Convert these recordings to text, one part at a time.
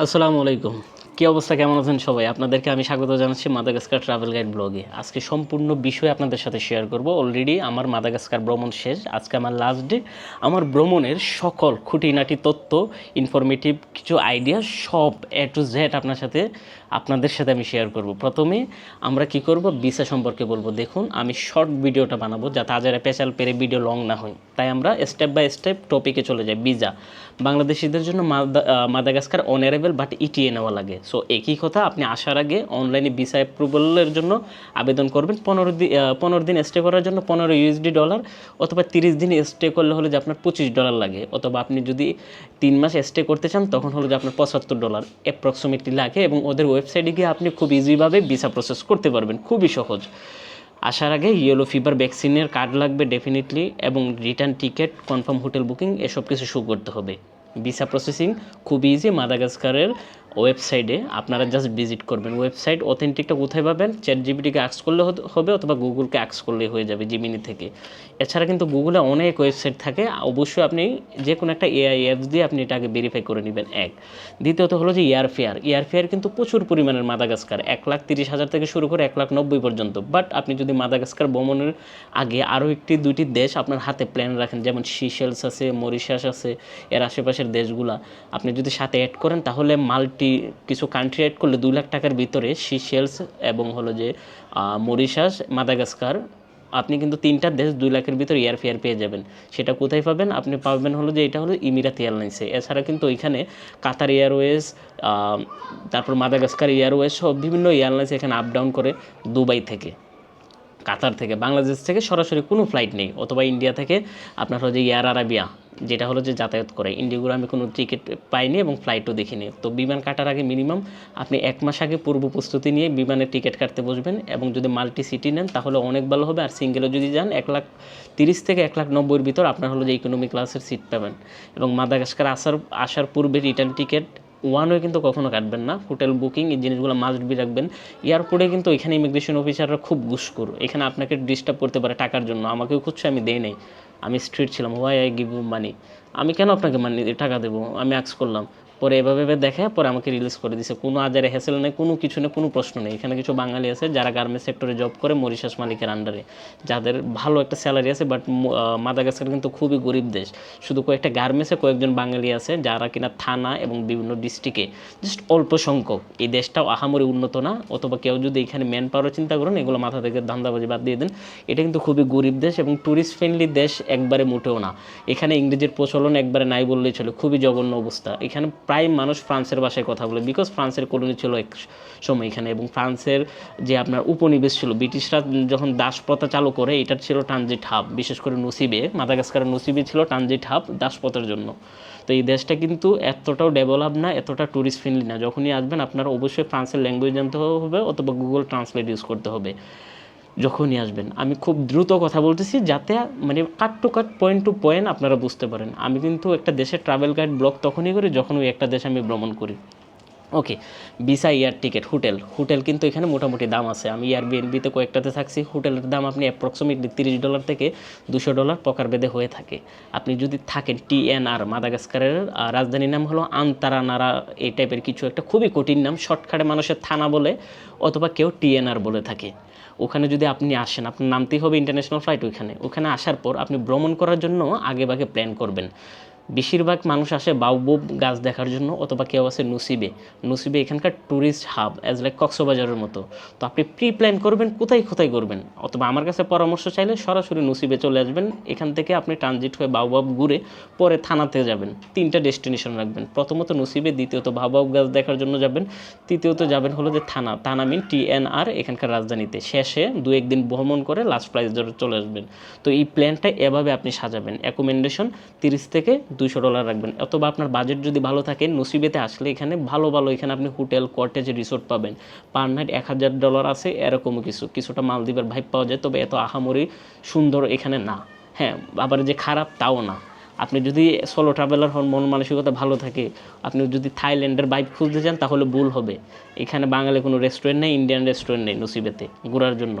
আসসালামু আলাইকুম। কী অবস্থা? কেমন আছেন সবাই? আপনাদেরকে আমি স্বাগত জানাচ্ছি মাদাগাস্কার ট্রাভেল গাইড ব্লগে। আজকে সম্পূর্ণ বিষয় আপনাদের সাথে শেয়ার করব। অলরেডি আমার মাদাগাস্কার ভ্রমণ শেষ। আজকে আমার লাস্ট ডে আমার ভ্রমণের সকল খুঁটিনাটি তথ্য ইনফরমেটিভ কিছু আইডিয়া সব এ টু জেড আপনার সাথে আপনাদের সাথে আমি শেয়ার করব। প্রথমে আমরা কি করব? ভিসা সম্পর্কে বলব। দেখুন, আমি শর্ট ভিডিওটা বানাবো যাতে আজারে পেশাল পেরে ভিডিও লং না হয়। তাই আমরা স্টেপ বাই স্টেপ টপিকে চলে যাই। ভিসা বাংলাদেশিদের জন্য মাদা- মাদাগাস্কার অনারেবল বাট ইটিএ নেওয়া লাগে। সো একই কথা, আপনি আসার আগে অনলাইনে ভিসা অ্যাপ্রুভালের জন্য আবেদন করবেন। পনেরো দিন পনেরো দিন স্টে করার জন্য পনেরো ইউএসডি ডলার অথবা তিরিশ দিন স্টে করলে হলে যে আপনার পঁচিশ ডলার লাগে। অথবা আপনি যদি তিন মাস স্টে করতে চান, তখন হলো যে আপনার পঁচাত্তর ডলার অ্যাপ্রক্সিমেটলি লাগে এবং ওদের ওয়েবসাইটে গিয়ে আপনি খুব ইজিভাবে ভিসা প্রসেস করতে পারবেন। খুবই সহজ। আসার আগে ইয়েলো ফিভার ভ্যাকসিনের কার্ড লাগবে ডেফিনেটলি এবং return ticket confirm hotel booking এসব কিছু শো করতে হবে। ভিসা প্রসেসিং খুব ইজি মাদাগাস্কারের ওয়েবসাইটে আপনারা জাস্ট ভিজিট করবেন। ওয়েবসাইট অথেন্টিকটা কোথায় পাবেন? চ্যাট জিবিটিকে অ্যাক্স করলে হবে অথবা গুগলকে অ্যাক্স করলে হয়ে যাবে জিমিনি থেকে। এছাড়া কিন্তু গুগলে অনেক ওয়েবসাইট থাকে। অবশ্যই আপনি যে কোনো একটা এআই অ্যাপস দিয়ে আপনি এটাকে ভেরিফাই করে নেবেন, এক। দ্বিতীয়ত হলো যে এয়ার ফেয়ার এয়ার ফেয়ার কিন্তু প্রচুর পরিমাণের মাদাগাস্কার এক লাখ তিরিশ হাজার থেকে শুরু করে এক লাখ নব্বই পর্যন্ত। বাট আপনি যদি মাদাগাস্কার ভ্রমণের আগে আরও একটি, দুইটি দেশ আপনার হাতে প্ল্যান রাখেন, যেমন সিশেলস আছে মরিশাস আছে, এর আশেপাশের দেশগুলা। আপনি যদি সাথে অ্যাড করেন, তাহলে মাল্টি কিছু কান্ট্রি অ্যাড করলে দুই লাখ টাকার ভিতরে সিশেলস এবং হলো যে মরিশাস মাদাগাস্কার আপনি কিন্তু তিনটা দেশ দুই লাখের ভিতরে এয়ার ফেয়ার পেয়ে যাবেন। সেটা কোথায় পাবেন? আপনি পাবেন হলো যে, এটা হলো ইমিরাত এয়ারলাইন্সে এছাড়া কিন্তু ওইখানে কাতার এয়ারওয়েজ তারপর মাদাগাস্কার এয়ারওয়েজ সব বিভিন্ন এয়ারলাইন্স এখানে আপ ডাউন করে দুবাই থেকে কাতার থেকে বাংলাদেশ থেকে সরাসরি কোনো ফ্লাইট নেই। অথবা ইন্ডিয়া থেকে আপনার হলো যে এয়ার আরাবিয়া যেটা হলো যে যাতায়াত করে। ইন্ডিগোর আমি কোনো টিকিট পাইনি এবং ফ্লাইটও দেখিনি। তো বিমান কাটার আগে মিনিমাম আপনি এক মাস আগে পূর্ব প্রস্তুতি নিয়ে বিমানের টিকিট কাটতে বসবেন এবং যদি মাল্টি সিটি নেন তাহলে অনেক ভালো হবে। আর সিঙ্গেলও যদি যান, এক লাখ তিরিশ থেকে এক লাখ নব্বইয়ের ভিতর আপনার হলো যে ইকোনমি ক্লাসের সিট পাবেন। এবং মাদাগাস্কার আসার আসার পূর্বে রিটার্ন টিকিট ওয়ান ওয়ে কিন্তু কখনো কাটবেন না। হোটেল বুকিং এই জিনিসগুলো মাস্ট বি রাখবেন। এয়ারপোর্টে কিন্তু এখানে ইমিগ্রেশন অফিসাররা খুব ঘুষখোর। এখানে আপনাকে ডিস্টার্ব করতে পারে টাকার জন্য। আমাকেও খুঁজছে, আমি দেই নাই। আমি স্ট্রিট ছিলাম ওয়াই আই গিভ মানি আমি কেন আপনাকে মানি টাকা দেবো? আমি অ্যাক্স করলাম। পরে এভাবে দেখে পরে আমাকে রিলিজ করে দিছে। কোনো আজারে হ্যাসেল নেই, কোনো কিছু নেই, কোনো প্রশ্ন নেই। এখানে কিছু বাঙালি আছে যারা গার্মেন্টস সেক্টরে জব করে, মরিশাস মালিকের আন্ডারে যাদের ভালো একটা স্যালারি আছে বাট মাদাগাস্কার কিন্তু খুবই গরিব দেশ। শুধু কয়েকটা গার্মেন্টসে কয়েকজন বাঙালি আছে যারা কিনা থানা এবং বিভিন্ন ডিস্ট্রিক্টে জাস্ট অল্প সংখ্যক। এই দেশটাও আহামরি উন্নত না, অথবা কেউ যদি এখানে ম্যান পাওয়ার চিন্তা করেন, এগুলো মাথা থেকে ধান্দাবাজি বাদ দিয়ে দেন। এটা কিন্তু খুবই গরিব দেশ এবং ট্যুরিস্ট ফ্রেন্ডলি দেশ একবারে মোটেও না। এখানে ইংরেজির প্রচলন একবারে নাই বললেই চলে, খুবই জঘন্য অবস্থা। এখানে প্রায় মানুষ ফ্রান্সের ভাষায় কথা বলে বিকজ ফ্রান্সের কলোনি ছিল এক সময় এখানে এবং ফ্রান্সের যে আপনার উপনিবেশ ছিল, ব্রিটিশরা যখন দাসপ্রথা চালু করে, এটার ছিল ট্রানজিট হাব বিশেষ করে নসিবে, মাদাগাস্কারের নসিবে ছিল ট্রানজিট হাব দাসপথের জন্য। তো এই দেশটা কিন্তু এতটাও ডেভেলপ না, এতটা ট্যুরিস্ট ফ্রেন্ডলি না। যখনই আসবেন, আপনার অবশ্যই ফ্রান্সের ল্যাঙ্গুয়েজ জানতে হবে অথবা গুগল ট্রান্সলেট ইউজ করতে হবে। যখনই আসবেন। আমি খুব দ্রুত কথা বলতেছি যাতে মানে cut to cut point to point আপনারা বুঝতে পারেন। আমি কিন্তু একটা দেশের ট্রাভেল গাইড ব্লগ তখনই করি যখন ওই একটা দেশে আমি ভ্রমণ করি। Okay visa air ticket hotel hotel কিন্তু এখানে মোটামুটি দাম আছে। আমি এয়ার বিএনবিতে কয়েকটাতে থাকছি। হোটেলের দাম আপনি অ্যাপ্রক্সিমেটলি তিরিশ ডলার থেকে দুশো ডলার পকার বেদে হয়ে থাকে। আপনি যদি থাকেন টিএনআর মাদাগাস্কারের রাজধানীর নাম হলো আন্তারানারা এই টাইপের কিছু একটা। খুবই কঠিন নাম শর্টকাটে মানুষের থানা বলে অথবা কেউ টিএনআর বলে থাকে। ওখানে যদি আপনি আসেন, আপনার নামতেই হবে ইন্টারন্যাশনাল ফ্লাইট ওইখানে। ওখানে আসার পর আপনি ভ্রমণ করার জন্য আগে ভাগে প্ল্যান করবেন। বেশিরভাগ মানুষ আসে বাউবুব গাছ দেখার জন্য অথবা কেউ আছে নুসিবে। নুসিবে এখানকার ট্যুরিস্ট হাব অ্যাজ লাইক কক্সবাজারের মতো। তো আপনি প্রি প্ল্যান করবেন, কোথায় কোথায় করবেন? অথবা আমার কাছে পরামর্শ চাইলে সরাসরি নুসিবে চলে আসবেন। এখান থেকে আপনি ট্রানজিট হয়ে বাউবাব ঘুরে পরে থানাতে যাবেন। তিনটা ডেস্টিনেশন রাখবেন। প্রথমত নুসিবে, দ্বিতীয়ত বাউবাব গাছ দেখার জন্য যাবেন। তৃতীয়ত যাবেন হলো যে থানা। থানা মিন টিএনআর এখানকার রাজধানীতে। শেষে দু একদিন ভ্রমণ করে লাস্ট প্রাইজ ধরে চলে আসবেন। তো এই প্ল্যানটা এভাবে আপনি সাজাবেন। অ্যাকোমেন্ডেশন তিরিশ থেকে দুশো ডলার রাখবেন। অথবা আপনার বাজেট যদি ভালো থাকে, নসিবেতে আসলে এখানে ভালো ভালো এখানে আপনি হোটেল কটেজ রিসোর্ট পাবেন। পার নাইট এক হাজার ডলার আছে, এরকমও কিছু। কিছুটা মালদ্বীপের ভাইব পাওয়া যায়, তবে এত আহামরি সুন্দর এখানে না। হ্যাঁ আবার যে খারাপ তাও না। আপনি যদি সোলো ট্রাভেলার হন, মন মানসিকতা ভালো থাকে, আপনি যদি থাইল্যান্ডের বাইক খুঁজতে চান, তাহলে ভুল হবে। এখানে বাঙালি কোনো রেস্টুরেন্ট নেই ইন্ডিয়ান রেস্টুরেন্ট নেই নসিবেতে ঘোরার জন্য।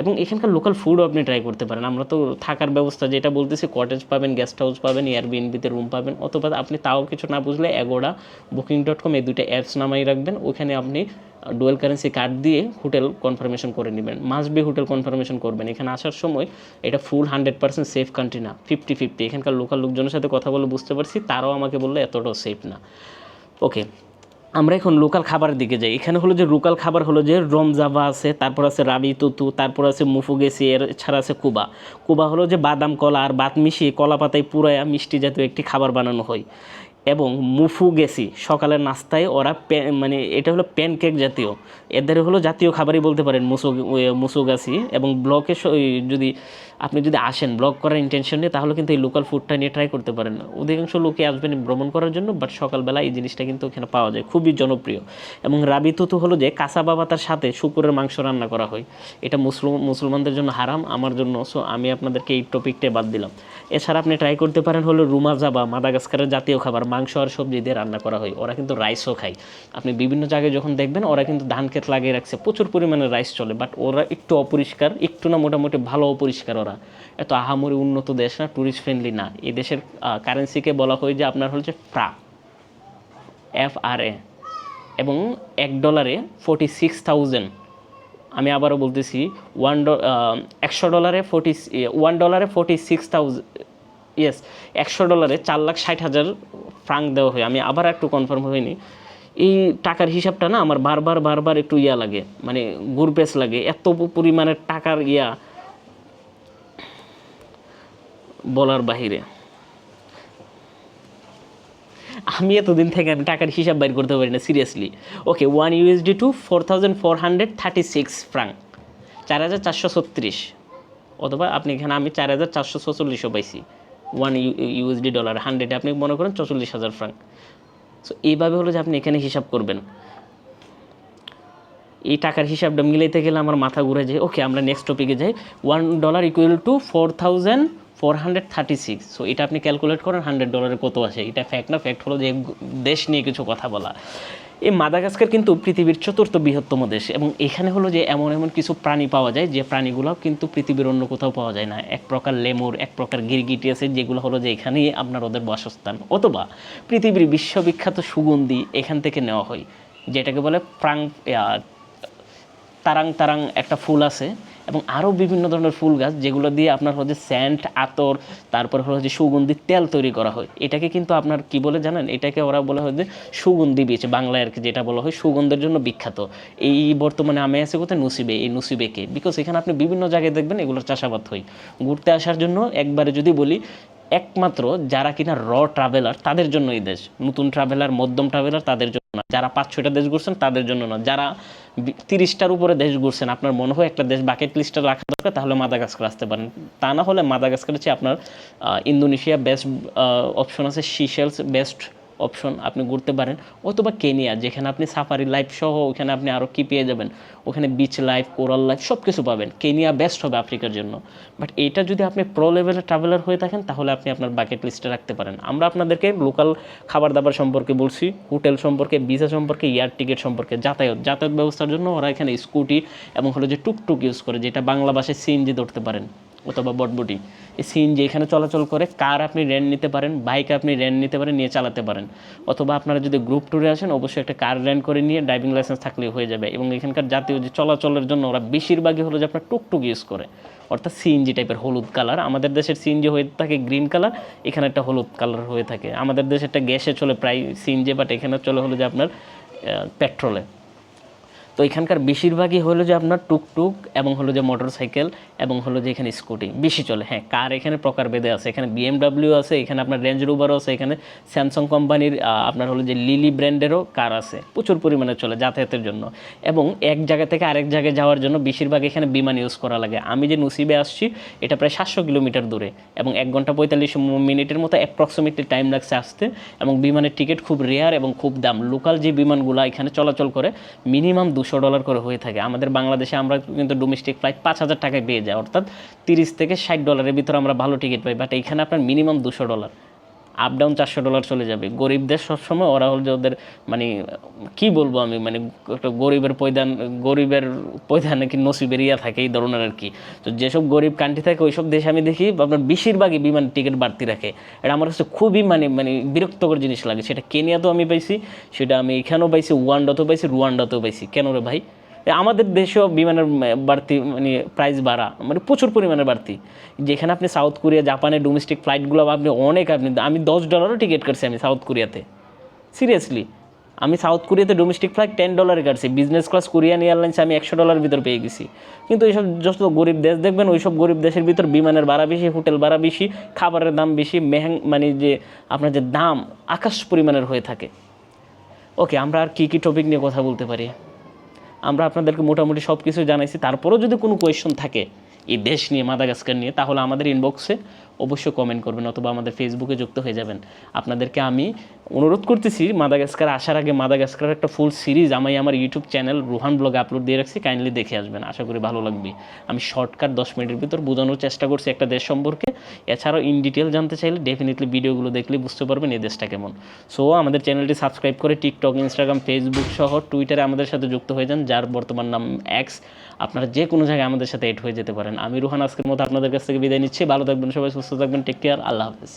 এবং এখানকার লোকাল ফুডও আপনি ট্রাই করতে পারেন। আমরা তো থাকার ব্যবস্থা যেটা বলতেছি কটেজ পাবেন গেস্ট হাউস পাবেন এয়ারবিএনবিতে রুম পাবেন, অথবা আপনি তাও কিছু না বুঝলে এগোড়া বুকিং ডট কম এই দুটো অ্যাপস নামাই রাখবেন। ওখানে আপনি ডুয়েল কারেন্সি কার্ড দিয়ে হোটেল কনফার্মেশন করে নেবেন। মাস্ট বি হোটেল কনফার্মেশন করবেন। এখানে আসার সময় এটা full hundred percent safe country না ফিফটি ফিফটি এখানকার লোকাল লোকজনের সাথে কথা বলে বুঝতে পারছি, তারাও আমাকে বলল এতটাও সেফ না। ওকে আমরা এখন লোকাল খাবারের দিকে যাই। এখানে হলো যে লোকাল খাবার হলো যে রমজাবা আছে, তারপর আছে রাবি তুতু, তারপর আছে মুফুগেসি, এর ছাড়া আছে কুবা। কুবা হলো যে বাদাম কলা আর বাত মিশিয়ে কলা পাতায় পুরায়া মিষ্টি জাতীয় একটি খাবার বানানো হয়। এবং মুফু গেসি সকালের নাস্তায় ওরা মানে এটা হলো প্যানকেক জাতীয়। এদের হলো জাতীয় খাবারই বলতে পারেন মুসু মুসুগাছি এবং ব্লকে যদি আপনি যদি আসেন ব্লগ করার ইন্টেনশন নিয়ে, তাহলে কিন্তু এই লোকাল ফুডটা নিয়ে ট্রাই করতে পারেন। অধিকাংশ লোকে আসবেন ভ্রমণ করার জন্য বাট সকালবেলা এই জিনিসটা কিন্তু ওখানে পাওয়া যায়, খুবই জনপ্রিয়। এবং রাবি তুতু হলো যে, কাঁচা বাবাতার সাথে শুকুরের মাংস রান্না করা হয়। এটা মুসলিম মুসলমানদের জন্য হারাম, আমার জন্য সো আমি আপনাদেরকে এই টপিকটাই বাদ দিলাম। এছাড়া আপনি ট্রাই করতে পারেন হলো রুমা বা মাদাগাস্কারের জাতীয় খাবার, মাংস আর সবজি দিয়ে রান্না করা হয়। ওরা কিন্তু রাইসও খায়। আপনি বিভিন্ন জায়গায় যখন দেখবেন, ওরা কিন্তু ধান ক্ষেত লাগিয়ে রাখছে। প্রচুর পরিমাণে রাইস চলে বাট ওরা একটু অপরিষ্কার, একটু না মোটামুটি ভালো অপরিষ্কার ওরা। এত আহামরি উন্নত দেশ না ট্যুরিস্ট ফ্রেন্ডলি না। এই দেশের কারেন্সিকে বলা হয় যে আপনার হচ্ছে ফ্রা এফ আর এ এবং এক ডলারে ফোর্টি সিক্স থাউজেন্ড আমি আবারও বলতেছি ওয়ান একশো ডলারে ফোর্টি ওয়ান ডলারে ফোর্টি সিক্স থাউজেন্ড ইয়েস একশো ডলারে চার লাখ ষাট হাজার ফ্রাঙ্ক দেওয়া হয়। আমি আবার একটু কনফার্ম হয়নি। এই টাকার হিসাবটা না আমার বারবার বারবার একটু ইয়া লাগে মানে গুরপেস লাগে। এত পরিমাণের টাকার ইয়া বলার বাহিরে। আমি এতদিন থেকে আমি টাকার হিসাব বাইর করতে পারি না seriously okay one USD to four thousand four hundred thirty six franc চার হাজার চারশো ছত্রিশ। অথবা আপনি এখানে আমি চার হাজার চারশো ছচল্লিশও পাইছি। ওয়ান ইউএসডি ডলার হান্ড্রেডে আপনি মনে করেন চল্লিশ হাজার ফ্রাঙ্ক সো এইভাবে হলো যে আপনি এখানে হিসাব করবেন। এই টাকার হিসাবটা মিলাইতে গেলে আমার মাথা ঘুরে যায় ওকে আমরা নেক্সট টপিকে যাই। One dollar equal to four thousand four hundred thirty six so এটা আপনি ক্যালকুলেট করেন হান্ড্রেড ডলারে কত আসে এটা ফ্যাক্ট না ফ্যাক্ট হলো যে দেশ নিয়ে কিছু কথা বলা। এই মাদাগাস্কার কিন্তু পৃথিবীর চতুর্থ বৃহত্তম দেশ এবং এখানে হলো যে এমন এমন কিছু প্রাণী পাওয়া যায়, যে প্রাণীগুলো কিন্তু পৃথিবীর অন্য কোথাও পাওয়া যায় না। এক প্রকার লেমুর, এক প্রকার গিরগিটি আছে যেগুলো হলো যে এখানেই আপনার ওদের বাসস্থান। অথবা পৃথিবীর বিশ্ববিখ্যাত সুগন্ধি এখান থেকে নেওয়া হয়, যেটাকে বলে প্রাং তারাং তারাং একটা ফুল আছে। এবং আরও বিভিন্ন ধরনের ফুল গাছ, যেগুলো দিয়ে আপনার হচ্ছে স্যান্ট আতর, তারপর হচ্ছে সুগন্ধি, তেল তৈরি করা হয়। এটাকে কিন্তু আপনার কি বলে জানেন? এটাকে ওরা বলে হয় যে সুগন্ধি বীজ, বাংলায় আর কি যেটা বলা হয় সুগন্ধের জন্য বিখ্যাত। এই বর্তমানে আমি আছি কোথায়? নুসিবে, এই নুসিবেকে বিকজ এখানে আপনি বিভিন্ন জায়গায় দেখবেন এগুলোর চাষাবাদ হয়। ঘুরতে আসার জন্য একবারে যদি বলি, একমাত্র যারা কিনা র ট্রাভেলার তাদের জন্য এই দেশ। নতুন ট্রাভেলার মধ্যম ট্রাভেলার তাদের জন্য না। যারা পাঁচ ছয়টা দেশ ঘুরছেন, তাদের জন্য না। যারা তিরিশটার উপরে দেশ ঘুরছেন। আপনার মনে হয় একটা দেশ বাকেট লিস্টে রাখা দরকার, তাহলে মাদাগাস্কার আসতে পারেন। তা না হলে মাদাগাস্কার হচ্ছে আপনার ইন্দোনেশিয়া বেস্ট অপশন আছে সিশেলস বেস্ট অপশন আপনি ঘুরতে পারেন, অথবা কেনিয়া, যেখানে আপনি সাফারি লাইফ সহ ওখানে আপনি আরও কি পেয়ে যাবেন? ওখানে বিচ লাইফ কোরাল লাইফ সব কিছু পাবেন। কেনিয়া বেস্ট হবে আফ্রিকার জন্য। বাট এটা যদি আপনি প্রো লেভেলের ট্রাভেলার হয়ে থাকেন, তাহলে আপনি আপনার বাকেট লিস্টে রাখতে পারেন। আমরা আপনাদেরকে লোকাল খাবার দাবার সম্পর্কে বলছি হোটেল সম্পর্কে ভিসা সম্পর্কে এয়ার টিকিট সম্পর্কে, যাতায়াত। যাতায়াত ব্যবস্থার জন্য ওরা এখানে স্কুটি এবং হলো যে টুকটুক ইউজ করে, যেটা বাংলা ভাষায় সিএনজি ধরতে পারেন। অথবা বটবটি। এই সিএনজি এখানে চলাচল করে, কার আপনি রেন্ট নিতে পারেন বাইক আপনি রেন্ট নিতে পারেন, নিয়ে চালাতে পারেন। অথবা আপনারা যদি গ্রুপ ট্যুরে আসেন, অবশ্যই একটা কার রেন্ট করে নিয়ে ড্রাইভিং লাইসেন্স থাকলেই হয়ে যাবে। এবং এখানকার জাতীয় যে চলাচলের জন্য ওরা বেশিরভাগই হলো যে আপনার টুকটুক ইউজ করে। অর্থাৎ সিএনজি টাইপের হলুদ কালার আমাদের দেশের সিএনজি হয়ে থাকে গ্রিন কালার এখানে একটা হলুদ কালার হয়ে থাকে। আমাদের দেশে একটা গ্যাসে চলে প্রায় সিএনজি বাট এখানে চলে হলো যে আপনার পেট্রোলে তো এখানকার বেশিরভাগই হলো যে আপনার টুকটুক এবং হলো যে মোটর সাইকেল এবং হলো যে এখানে স্কুটি। বেশি চলে হ্যাঁ কার এখানে প্রকার বেদে আছে? এখানে বিএমডাব্লিউ আছে, এখানে আপনার রেঞ্জ রোভারও আছে, এখানে স্যামসাং কোম্পানির আপনার হলো যে লিলি ব্র্যান্ডেরও কার আছে। প্রচুর পরিমাণে চলে যাতায়াতের জন্য। এবং এক জায়গা থেকে আরেক জায়গায় যাওয়ার জন্য বেশিরভাগ এখানে বিমান ইউজ করা লাগে। আমি যে নসিবে আসছি, এটা প্রায় সাতশো কিলোমিটার দূরে এবং এক ঘণ্টা পঁয়তাল্লিশ মিনিটের মতো অ্যাপ্রক্সিমেটলি টাইম লাগছে আসতে এবং বিমানের টিকিট খুব রেয়ার এবং খুব দাম। লোকাল যে বিমানগুলো এখানে চলাচল করে মিনিমাম দুশো ডলার করে হয়ে থাকে। আমাদের বাংলাদেশে আমরা কিন্তু ডোমেস্টিক ফ্লাইট পাঁচ হাজার টাকায় পেয়ে যাই, অর্থাৎ তিরিশ থেকে ষাট ডলারের ভিতরে আমরা ভালো টিকিট পাই বাট এখানে আপনার মিনিমাম দুশো ডলার আপ ডাউন চারশো ডলার চলে যাবে। গরিবদের সবসময় ওরা হল যে ওদের মানে কি বলব আমি মানে একটা গরিবের পৈদান গরিবের পৈদান নাকি নসিবের ইয়া থাকে এই ধরনের আর কি। তো যেসব গরিব কান্ট্রি থাকে, ওইসব দেশে আমি দেখি আপনার বেশিরভাগই বিমান টিকিট বাড়তি রাখে। এটা আমার কাছে খুবই মানে মানে বিরক্তকর জিনিস লাগে। সেটা কেনিয়াতেও আমি পাইছি, সেটা আমি এখানেও পাইছি, ওয়ান্ডাতেও পাইছি, রুয়ান্ডাতেও পাইছি। কেন রে ভাই? আমাদের দেশেও বিমানের বাড়তি মানে প্রাইস বাড়া মানে প্রচুর পরিমাণে বাড়তি। যেখানে আপনি সাউথ কোরিয়া জাপানের ডোমেস্টিক ফ্লাইটগুলো আপনি অনেক, আপনি, আমি দশ ডলারও টিকিট কাটছি আমি সাউথ কোরিয়াতে সিরিয়াসলি আমি সাউথ কোরিয়াতে ডোমেস্টিক ফ্লাইট টেন ডলারে কাটছি। বিজনেস ক্লাস কোরিয়ান এয়ারলাইন্স আমি একশো ডলার ভিতর পেয়ে গেছি। কিন্তু এইসব যত গরিব দেশ দেখবেন, ওইসব গরিব দেশের ভিতর বিমানের ভাড়া বেশি হোটেল ভাড়া বেশি, খাবারের দাম বেশি, মেহেং মানে যে, আপনার যে দাম আকাশ পরিমাণের হয়ে থাকে। ওকে আমরা আর কী কী টপিক নিয়ে কথা বলতে পারি? আমরা আপনাদেরকে মোটামুটি সব কিছু জানাইছি। তারপরেও যদি কোনো কোয়েশ্চন থাকে, এই দেশ নিয়ে মাদাগাস্কার নিয়ে, তাহলে আমাদের ইনবক্সে অবশ্যই কমেন্ট করবেন অথবা আমাদের ফেসবুকে যুক্ত হয়ে যাবেন। আপনাদেরকে আমি অনুরোধ করতেছি মাদাগাস্কার আসার আগে মাদাগাস্কার একটা ফুল সিরিজ আমি আমার ইউটিউব চ্যানেল রুহান ব্লগে আপলোড দিয়ে রাখছি কাইন্ডলি দেখে আসবেন, আশা করি ভালো লাগবে। আমি শর্টকাট দশ মিনিটের ভিতর বোঝানোর চেষ্টা করছি একটা দেশ সম্পর্কে। এছাড়াও ইন ডিটেল জানতে চাইলে ডেফিনেটলি ভিডিওগুলো দেখলে বুঝতে পারবেন এই দেশটা কেমন। সো আমাদের চ্যানেলটি সাবস্ক্রাইব করে টিকটক ইনস্টাগ্রাম ফেসবুক সহ টুইটারে আমাদের সাথে যুক্ত হয়ে যান, যার বর্তমান নাম এক্স আপনারা যে কোনো জায়গায় আমাদের সাথে এড হয়ে যেতে পারেন। আমি রুহান আজকের মতো আপনাদের কাছ থেকে বিদায় নিচ্ছি। ভালো থাকবেন সবাই সুস্থ থাকবেন টেক কেয়ার আল্লাহ হাফেজ।